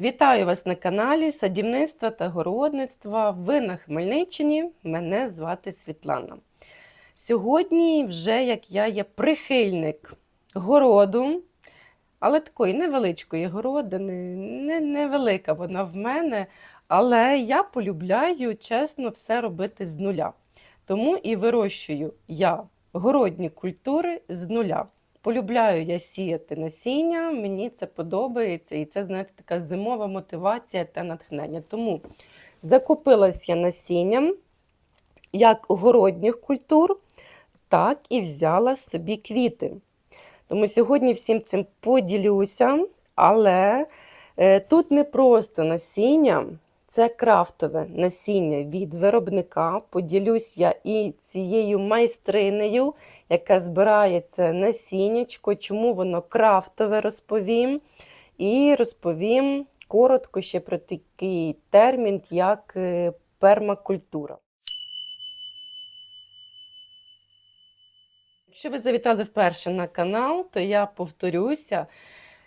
Вітаю вас на каналі Садівництва та городництва. Ви на Хмельниччині. Мене звати Світлана. Сьогодні, вже як я є прихильник городу, але такої невеличкої городини, не, невелика вона в мене. Але я полюбляю чесно все робити з нуля. Тому і вирощую я городні культури з нуля. Полюбляю я сіяти насіння, мені це подобається, і це, знаєте, така зимова мотивація та натхнення. Тому закупилась я насінням як городніх культур, так і взяла собі квіти. Тому сьогодні всім цим поділюся, але е, тут не просто насіння, це крафтове насіння від виробника. Поділюсь я і цією майстринею, яка збирає це насіннячко, чому воно крафтове розповім. І розповім коротко ще про такий термін, як е, пермакультура. Якщо ви завітали вперше на канал, то я повторюся.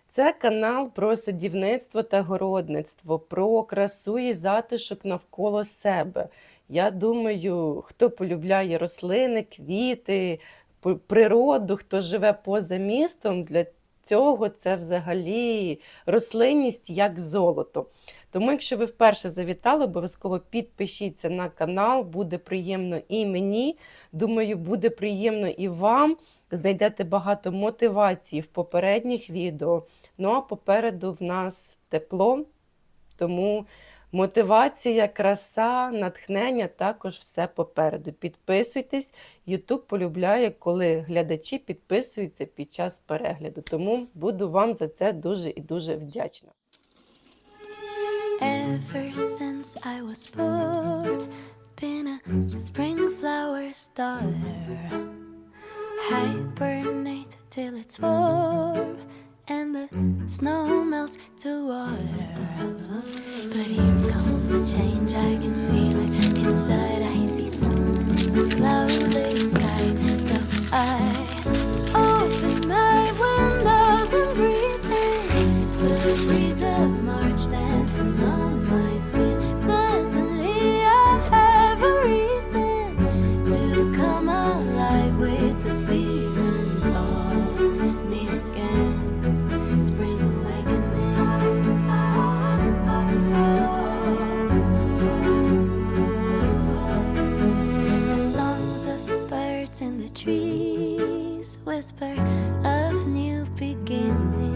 Це канал про садівництво та городництво, про красу і затишок навколо себе. Я думаю, хто полюбляє рослини, квіти, природу, хто живе поза містом, для цього це взагалі рослинність як золото. Тому, якщо ви вперше завітали, обов'язково підпишіться на канал, буде приємно і мені. Думаю, буде приємно і вам. Знайдете багато мотивації в попередніх відео. Ну а попереду в нас тепло, тому мотивація, краса, натхнення також все попереду. Підписуйтесь. YouTube полюбляє, коли глядачі підписуються під час перегляду. Тому буду вам за це дуже і дуже вдячна. Ever since I was born, been a spring flower's daughter. Hibernate till it's warm, and the snow melts to water. But here comes a change, I can feel it inside. I see something in whisper of new beginnings.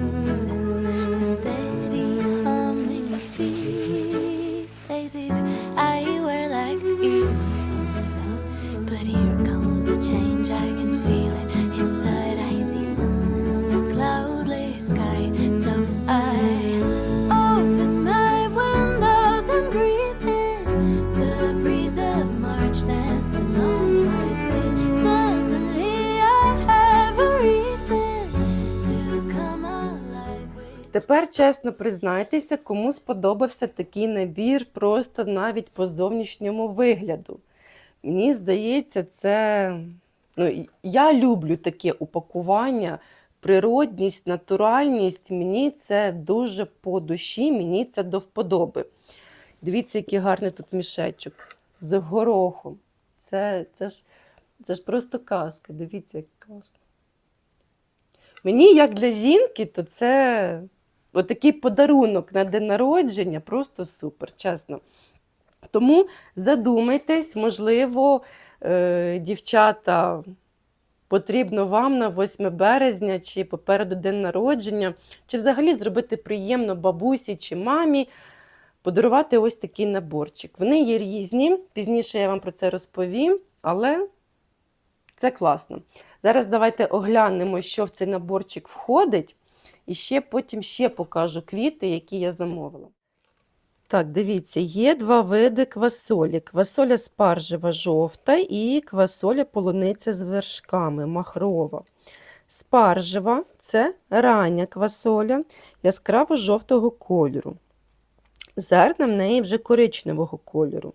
Тепер чесно признайтеся, кому сподобався такий набір просто навіть по зовнішньому вигляду. Мені здається, це. Ну, я люблю таке упакування, природність, натуральність. Мені це дуже по душі, мені це до вподоби. Дивіться, який гарний тут мішечок з горохом. Це, це, ж, це ж просто казка. Дивіться, як класно. Мені, як для жінки, то це отакий подарунок на день народження просто супер, чесно. Тому задумайтесь, можливо, е, дівчата, потрібно вам на 8 березня чи попереду день народження, чи взагалі зробити приємно бабусі чи мамі, подарувати ось такий наборчик. Вони є різні, пізніше я вам про це розповім, але це класно. Зараз давайте оглянемо, що в цей наборчик входить, і ще потім ще покажу квіти, які я замовила. Так, дивіться, є два види квасолі. Квасоля спаржева жовта і квасоля полуниця з вершками махрова. Спаржева це рання квасоля яскраво жовтого кольору. Зерна в неї вже коричневого кольору.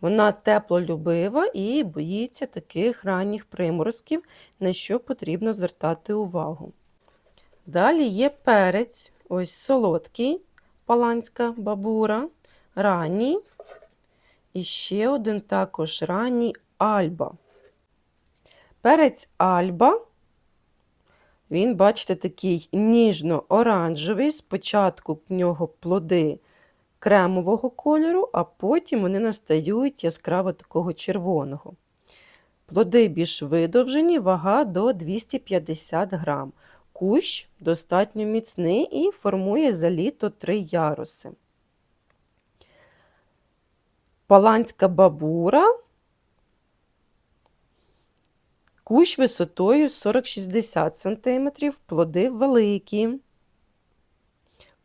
Вона теплолюбива і боїться таких ранніх приморозків, на що потрібно звертати увагу. Далі є перець, ось солодкий, паланська бабура, ранній. І ще один також ранній альба. Перець альба, він, бачите, такий ніжно-оранжевий. Спочатку в нього плоди кремового кольору, а потім вони настають яскраво такого червоного. Плоди більш видовжені, вага до 250 грам. Кущ достатньо міцний і формує за літо три яруси. Паланська бабура. Кущ висотою 40-60 см, плоди великі.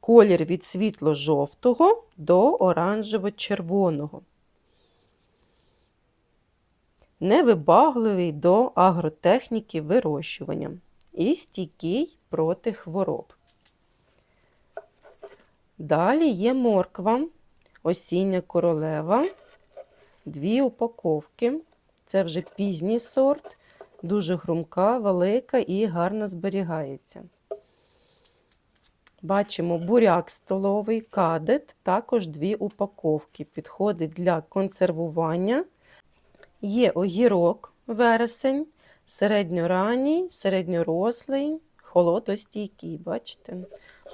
Колір від світло-жовтого до оранжево-червоного. Невибагливий до агротехніки вирощування і стійкий проти хвороб. Далі є морква, осіння королева, дві упаковки. Це вже пізній сорт, дуже хрумка, велика і гарно зберігається. Бачимо буряк столовий, кадет, також дві упаковки. Підходить для консервування. Є огірок вересень, середньоранній, середньорослий, холодостійкий. Бачите,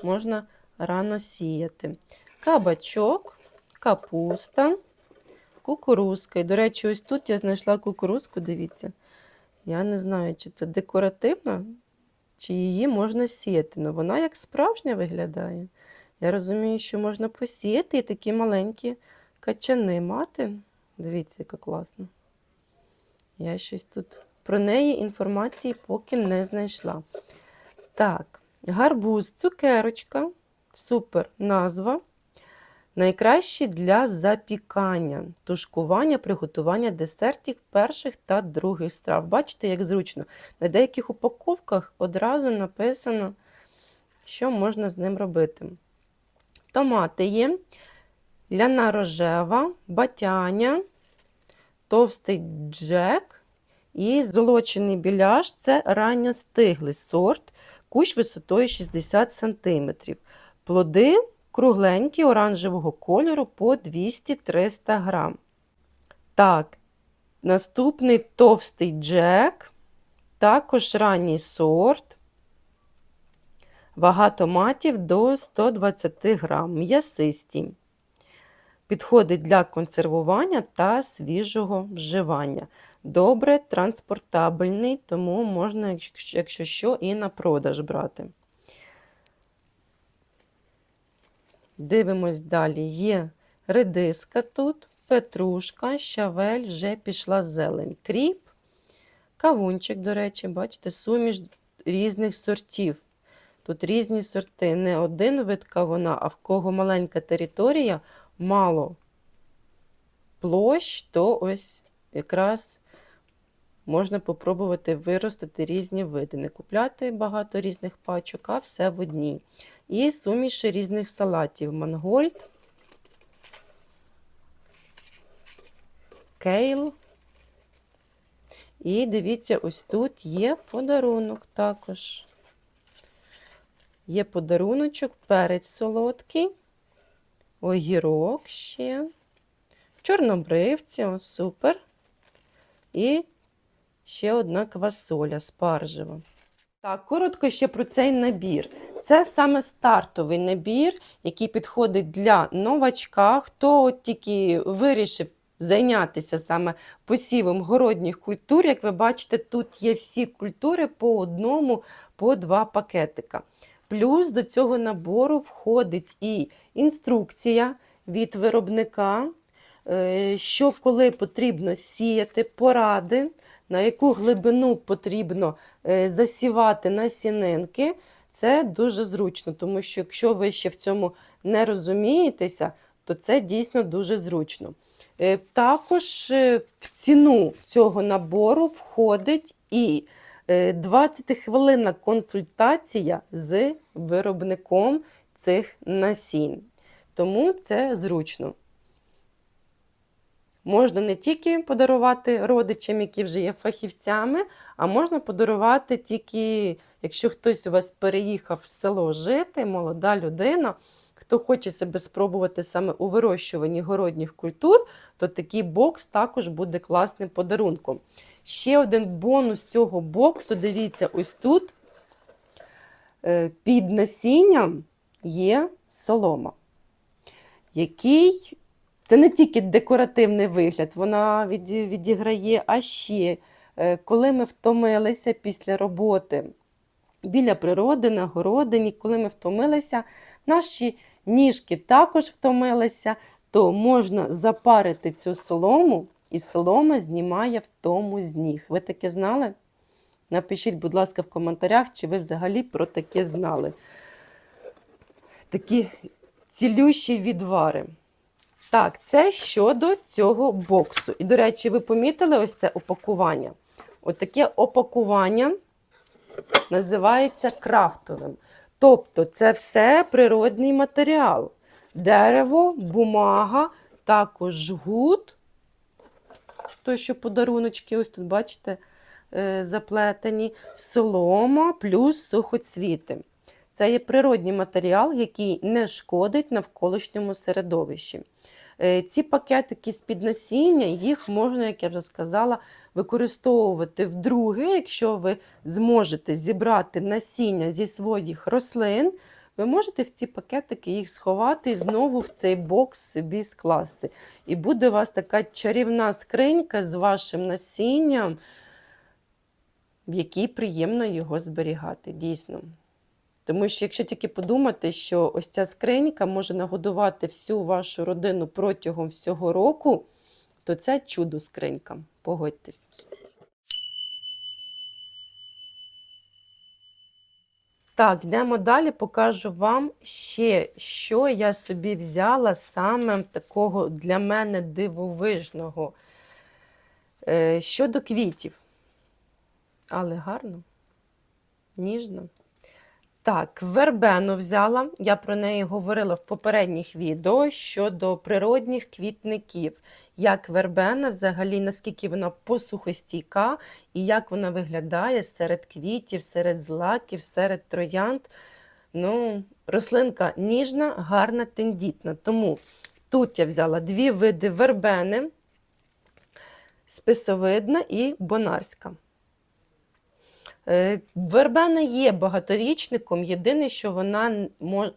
можна рано сіяти. Кабачок, капуста, кукурузка. І, до речі, ось тут я знайшла кукурузку, дивіться. Я не знаю, чи це декоративна, чи її можна сіяти. Ну вона як справжня виглядає. Я розумію, що можна посіяти і такі маленькі качани мати. Дивіться, яка класна. Я щось тут про неї інформації поки не знайшла. Так, гарбуз, цукерочка. Супер назва. Найкращі для запікання, тушкування, приготування десертів перших та других страв. Бачите, як зручно. На деяких упаковках одразу написано, що можна з ним робити. Томати є, ляна рожева, батяня, товстий джек і золочений біляш це ранньостиглий сорт, кущ висотою 60 см. Плоди кругленькі оранжевого кольору по 200-300 грам. Так, наступний товстий джек, також ранній сорт. Вага томатів до 120 грам, м'ясисті. Підходить для консервування та свіжого вживання. Добре транспортабельний, тому можна, якщо що, і на продаж брати. Дивимось далі. Є редиска тут, петрушка, щавель, вже пішла зелень. Кріп, кавунчик, до речі, бачите, суміш різних сортів. Тут різні сорти. Не один вид кавуна, а в кого маленька територія, мало площ, то ось якраз можна попробувати виростити різні види. Не купляти багато різних пачок, а все в одній. І суміші різних салатів. Мангольд, кейл. І дивіться, ось тут є подарунок також. Є подаруночок, перець солодкий, огірок ще, чорнобривці, о, супер. І ще одна квасоля спаржева. Так, коротко ще про цей набір. Це саме стартовий набір, який підходить для новачка, хто тільки вирішив зайнятися саме посівом городніх культур. Як ви бачите, тут є всі культури по одному, по два пакетика. Плюс до цього набору входить і інструкція від виробника, е, що коли потрібно сіяти, поради, на яку глибину потрібно е, засівати насінинки. Це дуже зручно, тому що якщо ви ще в цьому не розумієтеся, то це дійсно дуже зручно. Е, Також е, в ціну цього набору входить і 20-хвилинна консультація з виробником цих насінь. Тому це зручно. Можна не тільки подарувати родичам, які вже є фахівцями, а можна подарувати тільки Якщо хтось у вас переїхав в село жити, молода людина, хто хоче себе спробувати саме у вирощуванні городніх культур, то такий бокс також буде класним подарунком. Ще один бонус цього боксу, дивіться, ось тут е, під насінням є солома, який це не тільки декоративний вигляд, вона відіграє, а ще е, коли ми втомилися після роботи біля природи, на городині, коли ми втомилися, наші ніжки також втомилися, то можна запарити цю солому, і солома знімає втому з ніг. Ви таке знали? Напишіть, будь ласка, в коментарях, чи ви взагалі про таке знали. Такі цілющі відвари. Так, це щодо цього боксу. І, до речі, ви помітили ось це опакування? Отаке опакування називається крафтовим. Тобто це все природний матеріал. Дерево, бумага, також жгут. Той, що подаруночки, ось тут, бачите, е, заплетені, солома плюс сухоцвіти. Це є природній матеріал, який не шкодить навколишньому середовищі. Е, Ці пакетики з-під насіння, їх можна, як я вже сказала, використовувати вдруге, якщо ви зможете зібрати насіння зі своїх рослин, ви можете в ці пакетики їх сховати і знову в цей бокс собі скласти. І буде у вас така чарівна скринька з вашим насінням, в якій приємно його зберігати. Дійсно. Тому що, якщо тільки подумати, що ось ця скринька може нагодувати всю вашу родину протягом всього року, то це чудо скринька. Погодьтесь. Так, йдемо далі, покажу вам ще, що я собі взяла саме такого для мене дивовижного Е, щодо квітів. Але гарно, ніжно. Так, вербену взяла. Я про неї говорила в попередніх відео щодо природних квітників. Як вербена, взагалі, наскільки вона посухостійка і як вона виглядає серед квітів, серед злаків, серед троянд. Ну, рослинка ніжна, гарна, тендітна. Тому тут я взяла дві види вербени, списовидна і бонарська. Е, Вербена є багаторічником, єдине, що вона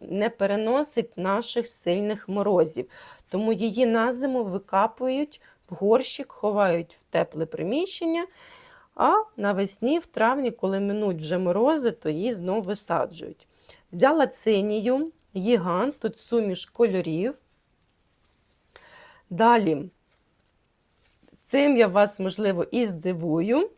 не переносить наших сильних морозів. Тому її на зиму викапують в горщик, ховають в тепле приміщення, а навесні, в травні, коли минуть вже морози, то її знову висаджують. Взяла цинію, гігант, тут суміш кольорів. Далі, цим я вас, можливо, і здивую.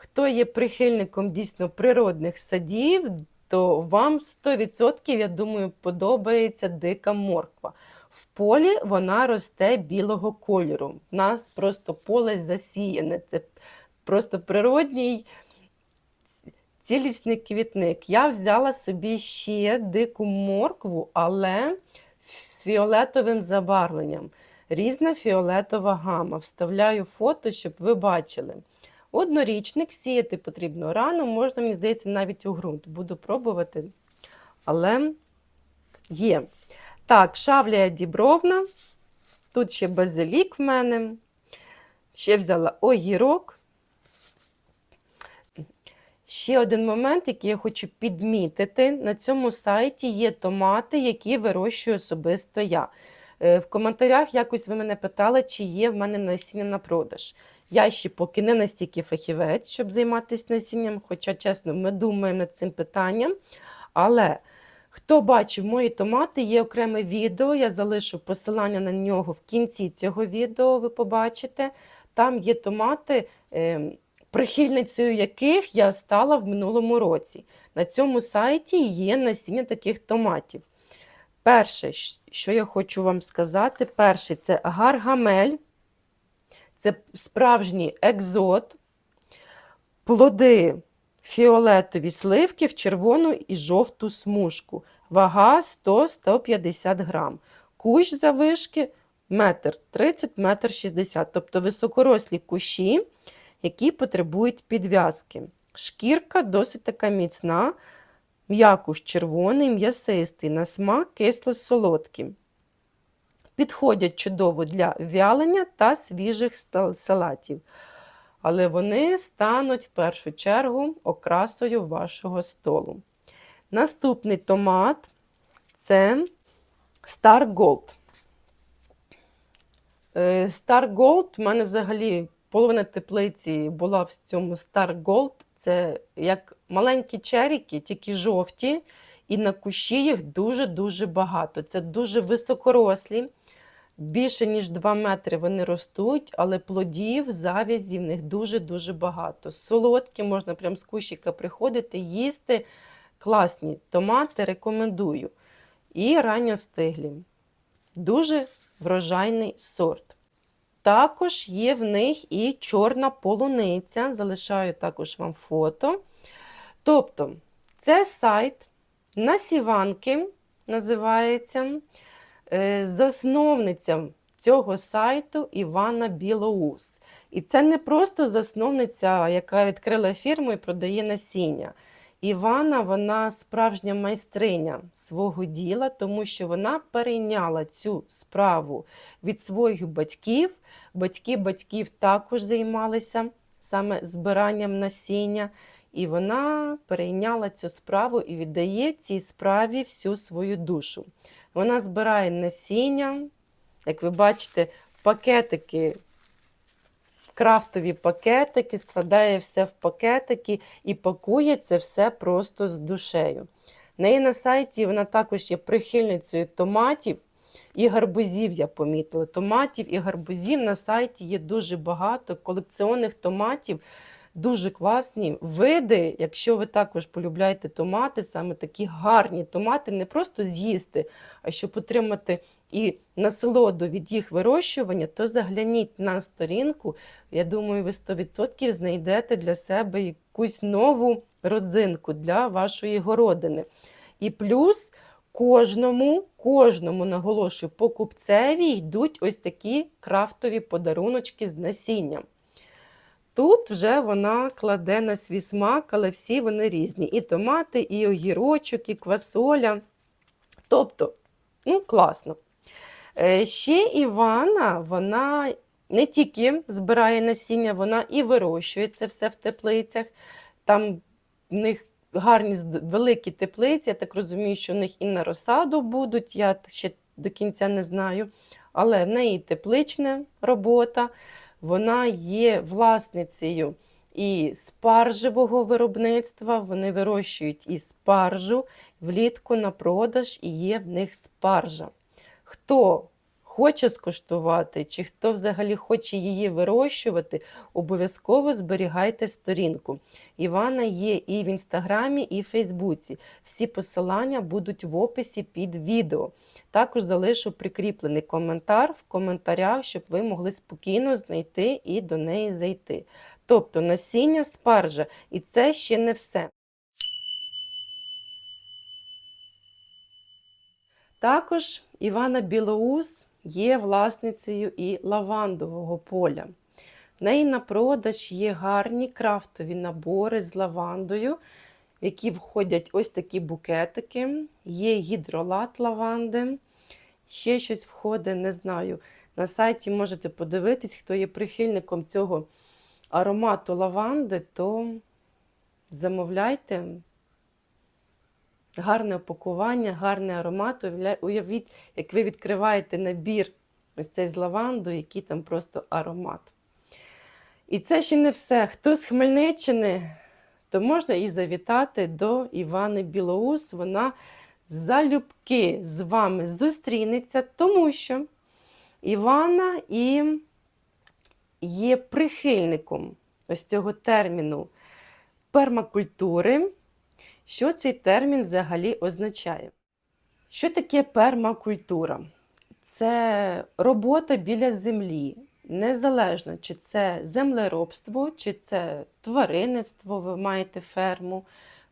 Хто є прихильником дійсно природних садів, то вам 100%, я думаю, подобається дика морква. В полі вона росте білого кольору. У нас просто поле засіяне. Це просто природній цілісний квітник. Я взяла собі ще дику моркву, але з фіолетовим забарвленням. Різна фіолетова гама. Вставляю фото, щоб ви бачили. Однорічник сіяти потрібно рано, можна, мені здається, навіть у ґрунт. Буду пробувати, але є. Так, шавлія дібровна. Тут ще базилік в мене. Ще взяла огірок. Ще один момент, який я хочу підмітити. На цьому сайті є томати, які вирощую особисто я. Е, В коментарях якось ви мене питали, чи є в мене насіння на продаж. Я ще поки не настільки фахівець, щоб займатися насінням, хоча, чесно, ми думаємо над цим питанням. Але хто бачив мої томати, є окреме відео. Я залишу посилання на нього в кінці цього відео, ви побачите. Там є томати, е, прихильницею яких я стала в минулому році. На цьому сайті є насіння таких томатів. Перше, що я хочу вам сказати, перше це гаргамель. Це справжній екзот, плоди фіолетові сливки в червону і жовту смужку. Вага 100-150 грам. Кущ завишки метр 30 метр 60. Тобто високорослі кущі, які потребують підв'язки. Шкірка досить така міцна, м'якуш червоний, м'ясистий, на смак кисло-солодкий. Підходять чудово для вялення та свіжих салатів. Але вони стануть в першу чергу окрасою вашого столу. Наступний томат це Star Gold. Е, Star Gold, у мене взагалі половина теплиці була в цьому Star Gold. Це як маленькі черіки, тільки жовті, і на кущі їх дуже-дуже багато. Це дуже високорослі, більше ніж 2 метри вони ростуть, але плодів, завязів в них дуже-дуже багато. Солодкі, можна прям з кущика приходити, їсти. Класні томати рекомендую. І ранньостиглі. Дуже врожайний сорт. Також є в них і чорна полуниця. Залишаю також вам фото. Тобто, це сайт Насіванки називається. Е, Засновниця цього сайту Івана Білоус. І це не просто засновниця, яка відкрила фірму і продає насіння. Івана, вона справжня майстриня свого діла, тому що вона перейняла цю справу від своїх батьків. Батьки батьків також займалися саме збиранням насіння, і вона перейняла цю справу і віддає цій справі всю свою душу. Вона збирає насіння, як ви бачите, пакетики, крафтові пакетики, складає все в пакетики і пакує це все просто з душею. В неї на сайті вона також є прихильницею томатів і гарбузів, я помітила. Томатів і гарбузів на сайті є дуже багато колекціонних томатів. Дуже класні види, якщо ви також полюбляєте томати, саме такі гарні томати, не просто з'їсти, а щоб отримати і насолоду від їх вирощування, то загляніть на сторінку. Я думаю, ви 100% знайдете для себе якусь нову родзинку для вашої городини. І плюс кожному, кожному наголошую, покупцеві йдуть ось такі крафтові подаруночки з насінням. Тут вже вона кладе на свій смак, але всі вони різні. І томати, і огірочок, і квасоля. Тобто, ну, класно. Е, Ще Івана, вона не тільки збирає насіння, вона і вирощує це все в теплицях. Там в них гарні великі теплиці. Я так розумію, що в них і на розсаду будуть, я ще до кінця не знаю. Але в неї теплична робота, вона є власницею і спаржевого виробництва. Вони вирощують і спаржу влітку на продаж, і є в них спаржа. Хто хоче скуштувати, чи хто взагалі хоче її вирощувати, обов'язково зберігайте сторінку. Івана є і в інстаграмі, і в Фейсбуці. Всі посилання будуть в описі під відео. Також залишу прикріплений коментар в коментарях, щоб ви могли спокійно знайти і до неї зайти. Тобто насіння спаржа, і це ще не все. Також Івана Білоус є власницею і лавандового поля. В неї на продаж є гарні крафтові набори з лавандою, в які входять ось такі букетики, є гідролат лаванди, ще щось входить, не знаю. На сайті можете подивитись, хто є прихильником цього аромату лаванди, то замовляйте. Гарне опакування, гарний аромат. Уявіть, як ви відкриваєте набір ось цей з лавандою, який там просто аромат. І це ще не все. Хто з Хмельниччини, то можна і завітати до Івани Білоус. Вона залюбки з вами зустрінеться, тому що Івана і є прихильником ось цього терміну пермакультури. Що цей термін взагалі означає? Що таке пермакультура? Це робота біля землі, незалежно, чи це землеробство, чи це тваринництво, ви маєте ферму.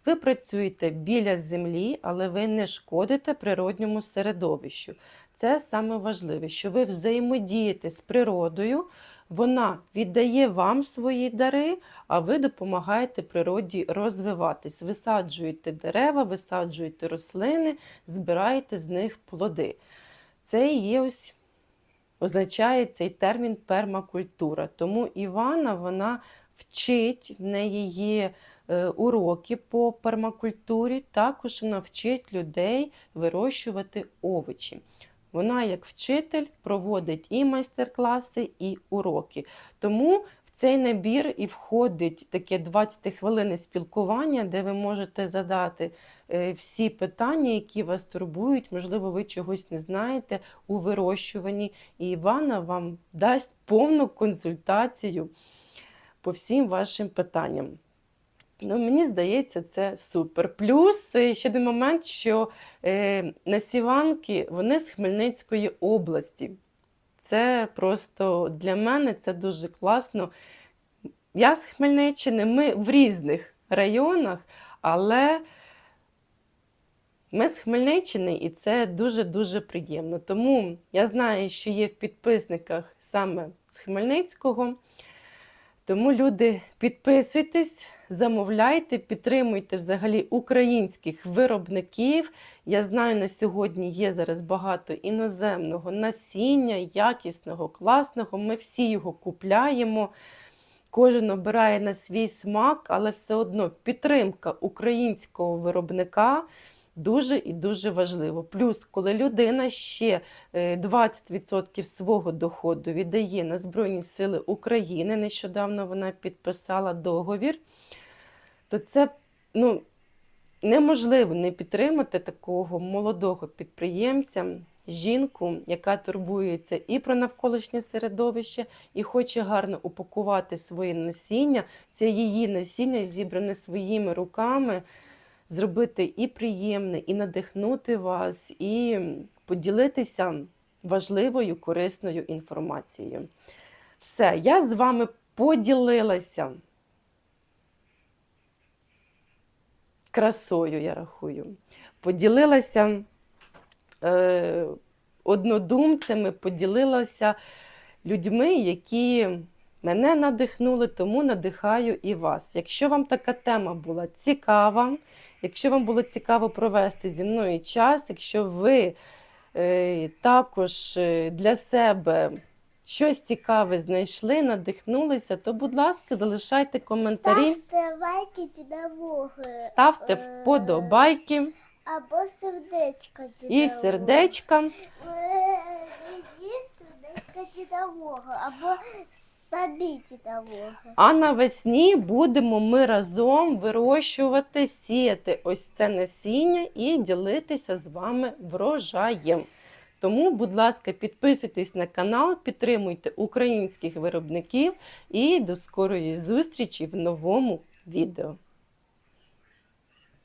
Ви працюєте біля землі, але ви не шкодите природньому середовищу. Це саме важливе, що ви взаємодієте з природою, Вона віддає вам свої дари, а ви допомагаєте природі розвиватись. Висаджуєте дерева, висаджуєте рослини, збираєте з них плоди. Це і є ось означає цей термін пермакультура. Тому Івана вона вчить, в неї є е, уроки по пермакультурі, також вона вчить людей вирощувати овочі. Вона, як вчитель, проводить і майстер-класи, і уроки. Тому цей набір і входить таке 20 хвилин спілкування, де ви можете задати е, всі питання, які вас турбують. Можливо, ви чогось не знаєте у вирощуванні. І Івана вам дасть повну консультацію по всім вашим питанням. Ну, мені здається, це супер. Плюс ще один момент, що е, насіванки вони з Хмельницької області. Це просто для мене це дуже класно. Я з Хмельниччини, ми в різних районах, але ми з Хмельниччини, і це дуже-дуже приємно. Тому я знаю, що є в підписниках саме з Хмельницького. Тому, люди, підписуйтесь, замовляйте, підтримуйте взагалі українських виробників. Я знаю, на сьогодні є зараз багато іноземного насіння, якісного, класного. Ми всі його купляємо. Кожен обирає на свій смак, але все одно підтримка українського виробника дуже і дуже важливо. Плюс, коли людина ще е, 20% свого доходу віддає на Збройні Сили України, нещодавно вона підписала договір, то це ну, неможливо не підтримати такого молодого підприємця, жінку, яка турбується і про навколишнє середовище, і хоче гарно упакувати своє насіння. Це її насіння зібране своїми руками зробити і приємне, і надихнути вас, і поділитися важливою, корисною інформацією. Все, я з вами поділилася красою, я рахую. Поділилася е, однодумцями, поділилася людьми, які мене надихнули, тому надихаю і вас. Якщо вам така тема була цікава, Якщо вам було цікаво провести зі мною час, якщо ви е, також е, для себе щось цікаве знайшли, надихнулися, то, будь ласка, залишайте коментарі, Ставте лайки чи навоги. ставте Е, вподобайки Або сердечко чи і сердечка. Е, І сердечко чи навоги. Або собі чи. А навесні будемо ми разом вирощувати, сіяти ось це насіння і ділитися з вами врожаєм. Тому, будь ласка, підписуйтесь на канал, підтримуйте українських виробників і до скорої зустрічі в новому відео.